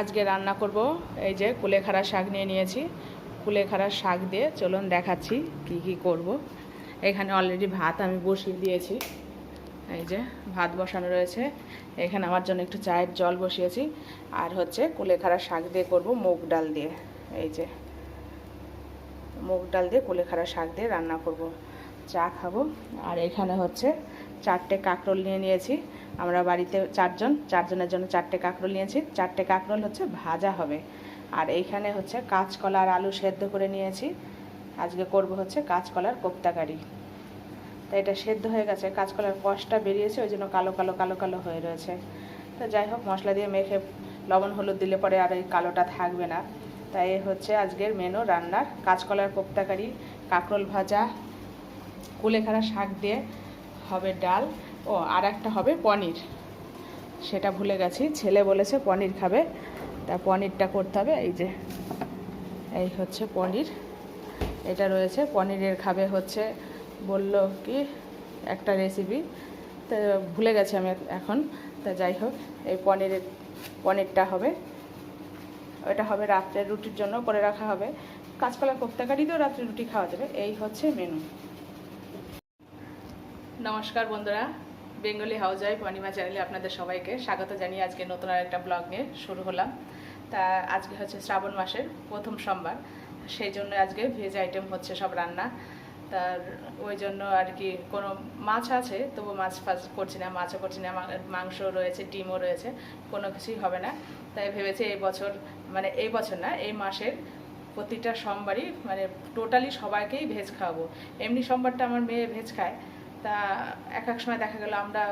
আজকে রান্না করব। এই যে কুলেখাড়া শাক নিয়ে নিয়েছি। কুলেখাড়া শাক দিয়ে চলুন দেখাচ্ছি কি কি করব। এখানে অলরেডি ভাত আমি বসিয়ে দিয়েছি। এই যে ভাত বসানো রয়েছে। এখানে আমার জন্য একটু চায়ের জল বসিয়েছি। আর হচ্ছে কুলেখাড়া শাক দিয়ে করব মুগ ডাল দিয়ে। এই যে মুগ ডাল দিয়ে কুলেখাড়া শাক দিয়ে রান্না করব। চা খাব। আর এখানে হচ্ছে চারটে কাঁকরোল নিয়ে নিয়েছি। আমরা বাড়িতে চারজন, চারজনের জন্য চারটে কাঁকরোল নিয়েছি। চারটে কাঁকরোল হচ্ছে ভাজা হবে। আর এইখানে হচ্ছে কাঁচকলা আর আলু সেদ্ধ করে নিয়েছি। আজকে করব হচ্ছে কাঁচকলার কোপ্তাকারি তা এটা সেদ্ধ হয়ে গেছে। কাঁচকলার কষটা বেরিয়েছে, ওই জন্য কালো কালো কালো কালো হয়ে রয়েছে। তো যাই হোক, মশলা দিয়ে মেখে লবণ, হলুদ দিলে পরে আর এই কালোটা থাকবে না। তাই হচ্ছে আজকের মেনু রান্নার। কাঁচকলার কোপ্তাকারি কাঁকরোল ভাজা, কুলেখাড়া শাক দিয়ে হবে ডাল। ও, আর একটা হবে পনির। সেটা ভুলে গেছি। ছেলে বলেছে পনির খাবে। তা পনিরটা করতে হবে। এই যে, এই হচ্ছে পনির। এটা রয়েছে। পনিরের খাবে হচ্ছে, বলল কি, একটা রেসিপি তো ভুলে গেছি আমি এখন। তা যাই হোক, এই পনিরের, পনিরটা হবে। ওটা হবে রাত্রে রুটির জন্য করে রাখা হবে। কাঁচকলা কোপ্তাকারিতেও রাত্রে রুটি খাওয়া যাবে। এই হচ্ছে মেনু নমস্কার বন্ধুরা। বেঙ্গলি হাউস ওয়াইফ অনিমা চ্যানেলে আপনাদের সবাইকে স্বাগত জানিয়ে আজকে নতুন আর একটা ব্লগ নিয়ে শুরু হলাম। তা আজকে হচ্ছে শ্রাবণ মাসের প্রথম সোমবার, সেই জন্য আজকে ভেজ আইটেম হচ্ছে সব রান্না। তার ওই জন্য আর কি কোনো মাছ আছে, তবু মাছ ফাছ করছি না, মাছও করছি না মাংস রয়েছে, ডিমও রয়েছে, কোনো কিছুই হবে না। তাই ভেবেছি এই বছর মানে এই বছর না, এই মাসের প্রতিটা সোমবারই মানে টোটালি সবাইকেই ভেজ খাওয়াবো। এমনি সোমবারটা আমার মেয়ে ভেজ খায় তা এক এক সময় দেখা গেল আমরা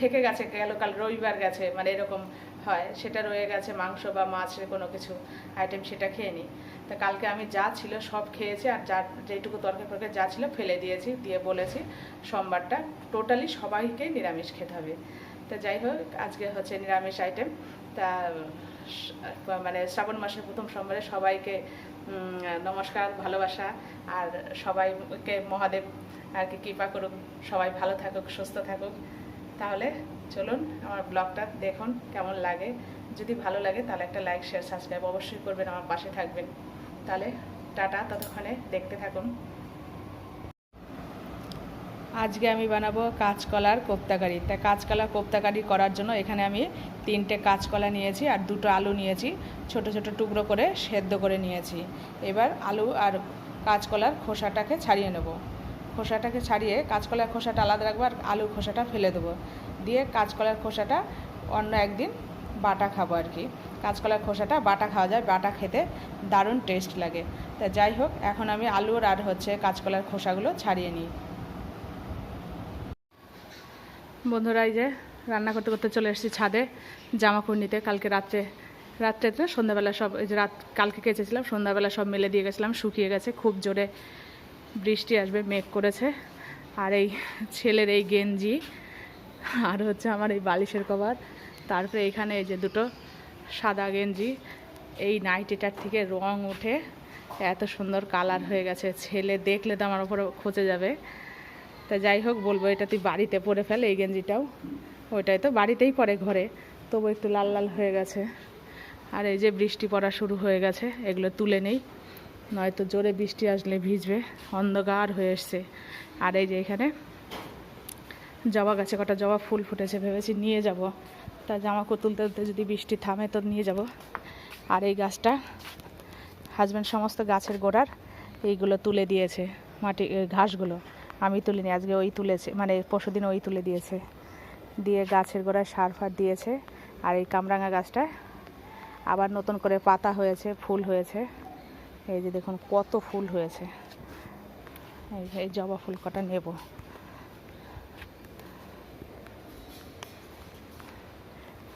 থেকে গেছে, গেল, কাল রবিবার গেছে মানে এরকম হয়। সেটা রয়ে গেছে, মাংস বা মাছের কোনো কিছু আইটেম সেটা খেয়ে নিই তা কালকে আমি যা ছিল সব খেয়েছি আর যা যেটুকু তরকারি ফরকারি যা ছিল ফেলে দিয়েছি, দিয়ে বলেছি সোমবারটা। টোটালি সবাইকেই নিরামিষ খেতে হবে। তা যাই হোক, আজকে হচ্ছে নিরামিষ আইটেম তা মানে শ্রাবণ মাসের প্রথম সোমবারে সবাইকে নমস্কার, ভালোবাসা, আর সবাইকে মহাদেব, আর কি কৃপা করুক, সবাই ভালো থাকুক, সুস্থ থাকুক। তাহলে চলুন আমার ব্লগটা দেখুন কেমন লাগে। যদি ভালো লাগে তাহলে একটা লাইক, শেয়ার, সাবস্ক্রাইব অবশ্যই করবেন, আমার পাশে থাকবেন। তাহলে টাটা, ততক্ষণে দেখতে থাকুন। আজকে আমি বানাবো কাঁচকলার কোপ্তাকারি। তা কাঁচকলার কোপ্তাকারি করার জন্য এখানে আমি তিনটে কাঁচকলা নিয়েছি আর দুটো আলু নিয়েছি। ছোট ছোট টুকরো করে সেদ্ধ করে নিয়েছি। এবার আলু আর কাঁচকলার খোসাটাকে ছাড়িয়ে নেব। খোসাটাকে ছাড়িয়ে কাঁচকলার খোসাটা আলাদা রাখব আর আলুর খোসাটা ফেলে দেবো। দিয়ে কাঁচকলার খোসাটা অন্য একদিন বাটা খাব আর কি। কাঁচকলার খোসাটা বাটা খাওয়া যায়, বাটা খেতে দারুণ টেস্ট লাগে। তা যাই হোক, এখন আমি আলুর আর হচ্ছে কাঁচকলার খোসাগুলো ছাড়িয়ে নিই। বন্ধুরা, এই যে রান্না করতে করতে চলে এসেছি ছাদে জামা নিতে কালকে রাত্রে, রাত্রেতে সন্ধ্যাবেলা সব, এই যে রাত, কালকে কেচেছিলাম, সন্ধ্যাবেলা সব মেলে দিয়ে গেছিলাম, শুকিয়ে গেছে, খুব জোরে বৃষ্টি আসবে, মেঘ করেছে। আর এই ছেলের এই গেঞ্জি, আর হচ্ছে আমার এই বালিশের কভার। তারপরে এখানে এই যে দুটো সাদা গেঞ্জি, এই নাইটিটার থেকে রং উঠে এত সুন্দর কালার হয়ে গেছে। ছেলে দেখলে তো আমার ওপরে খচে যাবে। তা যাই হোক, বলব এটা তুই বাড়িতে পরে ফেল এই গেঞ্জিটাও। ওইটাই তো বাড়িতেই পরে ঘরে। তবু একটু লাল লাল হয়ে গেছে। আর এই যে বৃষ্টি পড়া শুরু হয়ে গেছে, এগুলো তুলে নেই। নয়তো জোরে বৃষ্টি আসলে ভিজবে, অন্ধকার হয়ে এসছে। আর এই যে এখানে জবা গাছে কটা জবা ফুল ফুটেছে ভেবেছি নিয়ে যাব। তা জামা তুলতে তুলতে যদি বৃষ্টি থামে তো নিয়ে যাব। আর এই গাছটা হাজব্যান্ড সমস্ত গাছের গোড়ার এইগুলো তুলে দিয়েছে, মাটি ঘাসগুলো। আমি তুলিনি, আজকে ওই তুলেছে মানে পরশু দিন ওই তুলে দিয়েছে। দিয়ে গাছের গোড়ায় সার ফার দিয়েছে, আর এই কামরাঙা গাছটা আবার নতুন করে পাতা হয়েছে, ফুল হয়েছে। এই যে দেখুন, কত ফুল হয়েছে। এই জবা ফুল কটা নেব।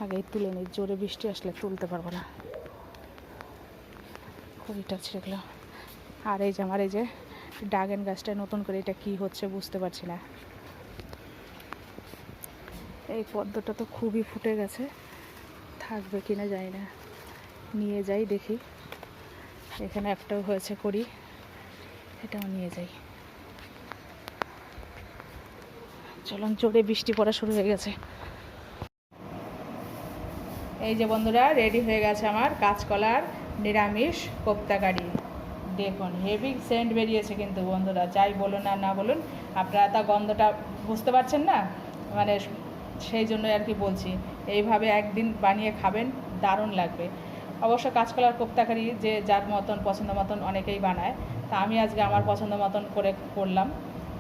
আগেই তুলে নিই, জোরে বৃষ্টি আসলে তুলতে পারব না। খড়িটা ছিঁড়ে আর এই যে, আমার এই যে ড্রাগন গাছটা নতুন করে এটা কি হচ্ছে বুঝতে পারছি না। এই পদ্মটা তো খুবই ফুটে গেছে। থাকবে কিনা জানি না। নিয়ে যাই দেখি। এখানে একটাও হয়েছে করি এটাও নিয়ে যাই। চলুন, জোরে বৃষ্টি পড়া শুরু হয়ে গেছে। এই যে বন্ধুরা, রেডি হয়ে গেছে আমার কাঁচকলার নিরামিষ কোপ্তাকারি দেখুন হেভি সেন্ট বেরিয়েছে কিন্তু বন্ধুরা, যাই বলুন আর না বলুন, আপনারা তা গন্ধটা বুঝতে পারছেন না? মানে সেই জন্য আর কি বলছি, এইভাবে একদিন বানিয়ে খাবেন, দারুণ লাগবে। অবশ্য কাঁচকলার কোপ্তাকারি যে যার মতন পছন্দ মতন অনেকেই বানায়, তা আমি আজকে আমার পছন্দ মতন করে করলাম।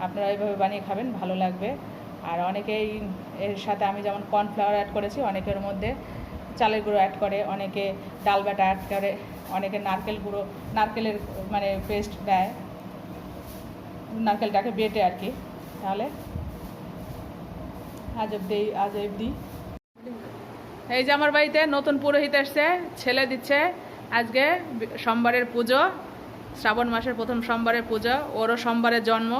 আপনারা এইভাবে বানিয়ে খাবেন, ভালো লাগবে। আর অনেকেই এর সাথে আমি যেমন কর্নফ্লাওয়ার অ্যাড করেছি, অনেকের মধ্যে চালের গুঁড়ো অ্যাড করে, অনেকে ডাল বাটা অ্যাড করে অনেকে নারকেল গুঁড়ো, নারকেলের মানে পেস্ট দেয়। নারকেলটাকে বেটে আর কি। তাহলে আজ অব্দি আজ অব্দি। এই যে আমার বাড়িতে নতুন পুরোহিত এসছে, ছেলে দিচ্ছে। আজকে সোমবারের পুজো, শ্রাবণ মাসের প্রথম সোমবারের পুজো, ওরও সোমবারের জন্ম।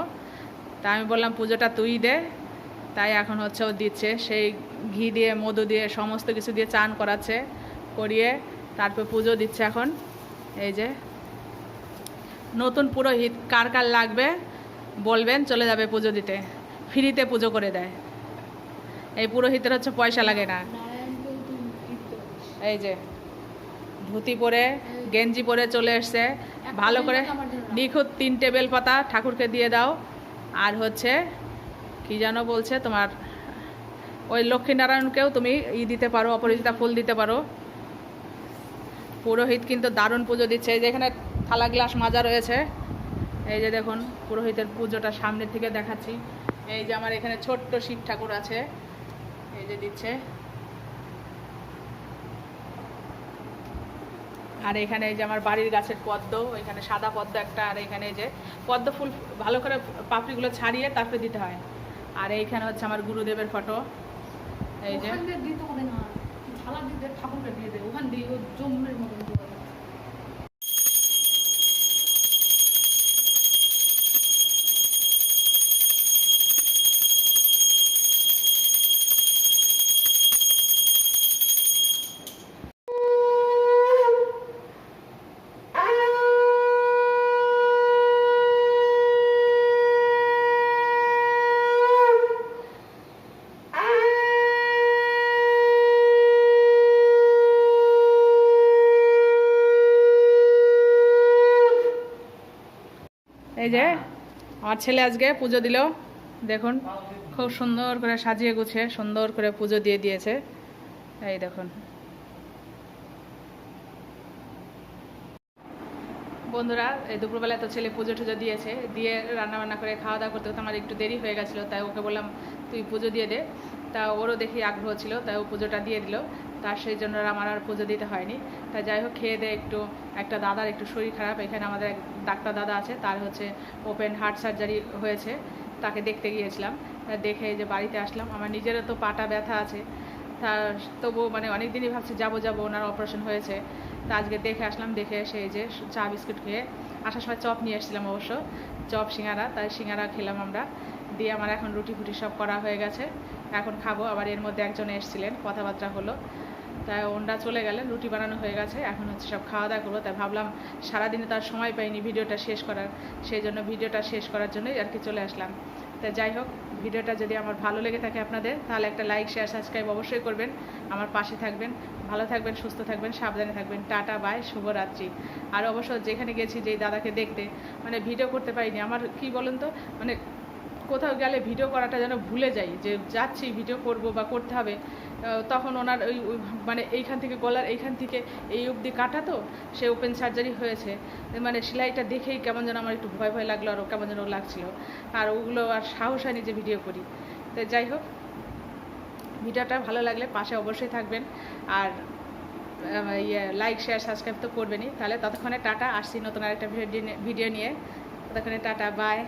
তা আমি বললাম, পুজোটা তুই দে। তাই এখন হচ্ছে ও দিচ্ছে। সেই ঘি দিয়ে, মধু দিয়ে, সমস্ত কিছু দিয়ে চান করাচ্ছে, করিয়ে তারপর পুজো দিচ্ছে এখন। এই যে। নতুন পুরোহিত কার কার লাগবে বলবেন চলে যাবে পুজো দিতে। ফ্রিতে পুজো করে দেয়। এই পুরোহিতের হচ্ছে পয়সা লাগে না। এই যে। ধুতি পরে গেঞ্জি পরে চলে এসছে। ভালো করে নিখুঁত তিন টেবিল পাতা ঠাকুরকে দিয়ে দাও। আর হচ্ছে কি যেন বলছে তোমার ওই লক্ষ্মীনারায়ণকেও তুমি ই দিতে পারো অপরাজিতা ফুল দিতে পারো। পুরোহিত কিন্তু দারুণ পুজো দিচ্ছে। এই যে এখানে থালা গ্লাস মাজা রয়েছে। এই যে দেখুন, পুরোহিতের পুজোটা সামনের থেকে দেখাচ্ছি। এই যে আমার এখানে ছোট্ট শিব ঠাকুর আছে। এই যে দিচ্ছে। আর এখানে এই যে আমার বাড়ির গাছের পদ্ম, এখানে সাদা পদ্ম একটা, আর এখানে এই যে পদ্ম ফুল ভালো করে পাপড়িগুলো ছাড়িয়ে তারপরে দিতে হয়। আর এইখানে হচ্ছে আমার গুরুদেবের ফটো। এই যে ওখান দিয়ে দিতে হবে না থালা দিতে ঠাকুরকে দিয়ে দে ওখান দিয়ে ও জমের মতন যে আমার ছেলে আজকে পুজো দিল। দেখুন, খুব সুন্দর করে সাজিয়ে গুছিয়ে সুন্দর করে পুজো দিয়ে দিয়েছে। এই দেখুন। বন্ধুরা, এই দুপুরবেলায় তো ছেলে পুজো টুজো দিয়েছে। দিয়ে রান্না বান্না করে খাওয়া দাওয়া করতে করতে আমার একটু দেরি হয়ে গেছিল, তাই ওকে বললাম, তুই পুজো দিয়ে দে। তা ওরও দেখি আগ্রহ ছিল, তাই ও পুজোটা দিয়ে দিল। তার সেই জন্য আমার আর পুজো দিতে হয়নি। তা যাই হোক, খেয়ে দিয়ে একটু, একটা দাদার একটু শরীর খারাপ, এখানে আমাদের এক ডাক্তার দাদা আছে, তার হচ্ছে ওপেন হার্ট সার্জারি হয়েছে, তাকে দেখতে গিয়েছিলাম দেখে যে বাড়িতে আসলাম, আমার নিজেরও তো পাটা ব্যথা আছে, তা তবু মানে অনেক দিনই ভাবছি যাব যাব, ওনার অপারেশন হয়েছে, তা আজকে দেখে আসলাম, দেখে এসে এই যে চা বিস্কুট খেয়ে আসার সময় চপ নিয়ে এসেছিলাম অবশ্য, চপ, সিঙ্গারা, তাই সিঙ্গারা খেলাম আমরা, দিয়ে আমার এখন রুটি ফুটি সব করা হয়ে গেছে, এখন খাব, আবার এর মধ্যে একজন এসেছিলেন, কথাবার্তা হলো তাই ওনরা চলে গেলেন রুটি বানানো হয়ে গেছে, এখন হচ্ছে সব খাওয়া দাওয়া করব। তাই ভাবলাম সারাদিনে তার সময় পাইনি ভিডিওটা শেষ করার, সেই জন্য ভিডিওটা শেষ করার জন্যই আর কি চলে আসলাম। তা যাই হোক, ভিডিওটা যদি আমার ভালো লেগে থাকে আপনাদের, তাহলে একটা লাইক, শেয়ার, সাবস্ক্রাইব অবশ্যই করবেন। আমার পাশে থাকবেন, ভালো থাকবেন, সুস্থ থাকবেন, সাবধানে থাকবেন। টাটা, বাই, শুভরাত্রি। আর অবশ্য যেখানে গেছি, যেই দাদাকে দেখতে মানে ভিডিও করতে পারিনি। আমার কি বলুন তো মানে কোথাও গেলে ভিডিও করাটা যেন ভুলে যাই, যে যাচ্ছি, ভিডিও করব বা করতে হবে তখন ওনার ওই মানে এইখান থেকে গলার এইখান থেকে এই অবধি কাটা তো, সে ওপেন সার্জারি হয়েছে। মানে সেলাইটা দেখেই কেমন যেন আমার একটু ভয় ভয় লাগল আর কেমন যেন লাগছিল। আর ওগুলো আর সাহস হয়নি যে ভিডিও করি। তো যাই হোক, ভিডিওটা ভালো লাগলে পাশে অবশ্যই থাকবেন। আর ইয়ে লাইক শেয়ার সাবস্ক্রাইব তো করবেনই। তাহলে ততক্ষণে টাটা, আসছি নতুন আরেকটা ভিডিও নিয়ে ততক্ষণে টাটা বাই